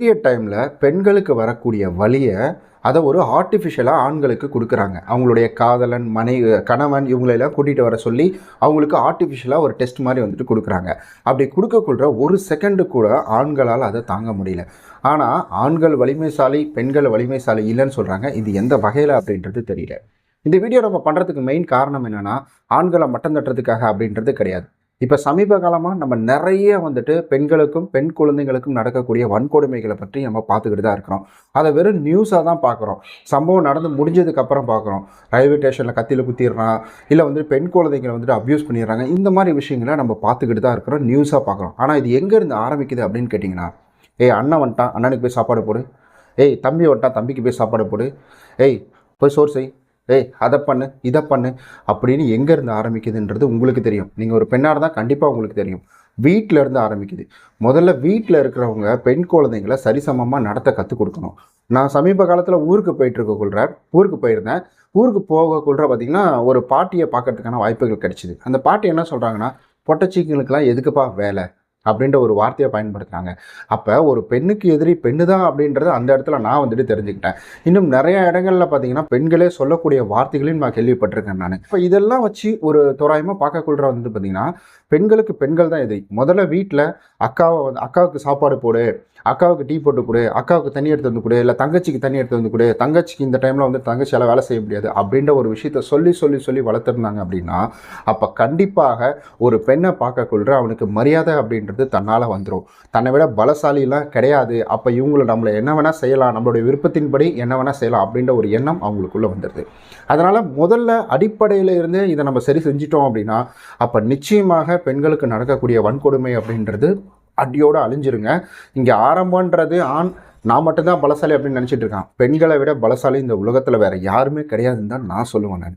Period டைமில் பெண்களுக்கு வரக்கூடிய வழியை அதை ஒரு ஆர்டிஃபிஷியலாக ஆண்களுக்கு கொடுக்குறாங்க. அவங்களுடைய காதலன் மனை கணவன் இவங்களெல்லாம் கூட்டிகிட்டு வர சொல்லி அவங்களுக்கு ஆர்டிஃபிஷியலாக ஒரு டெஸ்ட் மாதிரி வந்துட்டு கொடுக்குறாங்க. அப்படி கொடுக்கக்குள்ள ஒரு செகண்டு கூட ஆண்களால் அதை தாங்க முடியல. ஆனால் ஆண்கள் வலிமைசாலி பெண்கள் வலிமைசாலி இல்லைன்னு சொல்கிறாங்க இது எந்த வகையில் அப்படின்றது தெரியல. இந்த வீடியோ நம்ம பண்ணுறதுக்கு மெயின் காரணம் என்னென்னா ஆண்களை மட்டம் தட்டுறதுக்காக அப்படின்றது கிடையாது. இப்போ சமீப காலமாக நம்ம நிறைய வந்துட்டு பெண்களுக்கும் பெண் குழந்தைகளுக்கும் நடக்கக்கூடிய வன்கொடுமைகளை பற்றி நம்ம பார்த்துக்கிட்டு தான் இருக்கிறோம். அதை வெறும் நியூஸாக தான் பார்க்குறோம். சம்பவம் நடந்து முடிஞ்சதுக்கப்புறம் பார்க்குறோம். ரயில்வே ஸ்டேஷனில் கத்தியில் குத்திடுறான் இல்லை வந்து பெண் குழந்தைங்களை வந்துட்டு அப்யூஸ் பண்ணிடுறாங்க. இந்த மாதிரி விஷயங்களை நம்ம பார்த்துக்கிட்டு தான் இருக்கிறோம் நியூஸாக பார்க்குறோம். ஆனால் இது எங்கேருந்து ஆரம்பிக்குது அப்படின்னு கேட்டிங்கன்னா ஏய் அண்ணன் வந்துட்டான் அண்ணனுக்கு போய் சாப்பாடு போடு. ஏய் தம்பி வந்துட்டான் தம்பிக்கு போய் சாப்பாடு போடு. ஏய் போய் சோறு செய். ஏய் அதை பண்ணு இதை பண்ணு அப்படின்னு எங்கேருந்து ஆரம்பிக்குதுன்றது உங்களுக்கு தெரியும். நீங்கள் ஒரு பெண்ணாக இருந்தால் கண்டிப்பாக உங்களுக்கு தெரியும். வீட்டில் இருந்து ஆரம்பிக்குது. முதல்ல வீட்டில் இருக்கிறவங்க பெண் குழந்தைங்களை சரிசமமாக நடத்த கற்றுக் கொடுக்கணும். நான் சமீப காலத்தில் ஊருக்கு போயிட்டு இருக்கக்குள்ள ஊருக்கு போயிருந்தேன். ஊருக்கு போகக்குள்ள பார்த்தீங்கன்னா ஒரு பாட்டியை பார்க்கறதுக்கான வாய்ப்புகள் கிடைச்சிது. அந்த பாட்டி என்ன சொல்கிறாங்கன்னா பொட்டச்சிங்களுக்கெல்லாம் எதுக்குப்பா வேலை? அப்படின்ற ஒரு வார்த்தையை பயன்படுத்துகிறாங்க அப்போ ஒரு பெண்ணுக்கு எதிரி பெண்ணு தான் அப்படின்றத அந்த இடத்துல நான் வந்துட்டு தெரிஞ்சுக்கிட்டேன். இன்னும் நிறைய இடங்களில் பார்த்தீங்கன்னா பெண்களே சொல்லக்கூடிய வார்த்தைகளையும் நான் கேள்விப்பட்டிருக்கேன் நான். இப்போ இதெல்லாம் வச்சு ஒரு தோராயமாக பார்க்கக்குள்ள வந்து பார்த்தீங்கன்னா பெண்களுக்கு பெண்கள் தான் எதிரி. முதல்ல வீட்டில் அக்காவை வந்து அக்காவுக்கு சாப்பாடு போடு அக்காவுக்கு டீ போட்டு கொடு அக்காவுக்கு தண்ணி எடுத்து வந்து கொடு இல்லை தங்கச்சிக்கு தண்ணி எடுத்து வந்து கொடு தங்கச்சிக்கு இந்த டைமில் வந்து தங்கச்சியால் வேலை செய்ய முடியாது அப்படின்ற ஒரு விஷயத்த சொல்லி சொல்லி சொல்லி வளர்த்துருந்தாங்க அப்படின்னா அப்போ கண்டிப்பாக ஒரு பெண்ணை பார்க்கக்குள்ள அவனுக்கு மரியாதை அப்படின்றது தன்னால் வந்துடும் தன்னை விட பலசாலிலாம் கிடையாது. அப்போ இவங்களை நம்மளை என்ன வேணால் செய்யலாம் நம்மளுடைய விருப்பத்தின்படி என்ன வேணால் செய்யலாம் அப்படின்ற ஒரு எண்ணம் அவங்களுக்குள்ளே வந்துடுது அதனால் முதல்ல அடிப்படையில் இருந்து இதை நம்ம சரி செஞ்சிட்டோம் அப்படின்னா அப்போ நிச்சயமாக பெண்களுக்கு நடக்கக்கூடிய வன்கொடுமை அப்படின்றது அடியோடு அழிஞ்சிருங்க. இங்கே ஆரம்பன்றது ஆண் நான் மட்டும்தான் பலசாலி அப்படின்னு நினச்சிட்டு இருக்கான். பெண்களை விட பலசாலி இந்த உலகத்தில் வேறு யாருமே கிடையாதுன்னு தான் நான் சொல்லுவேன் நான்.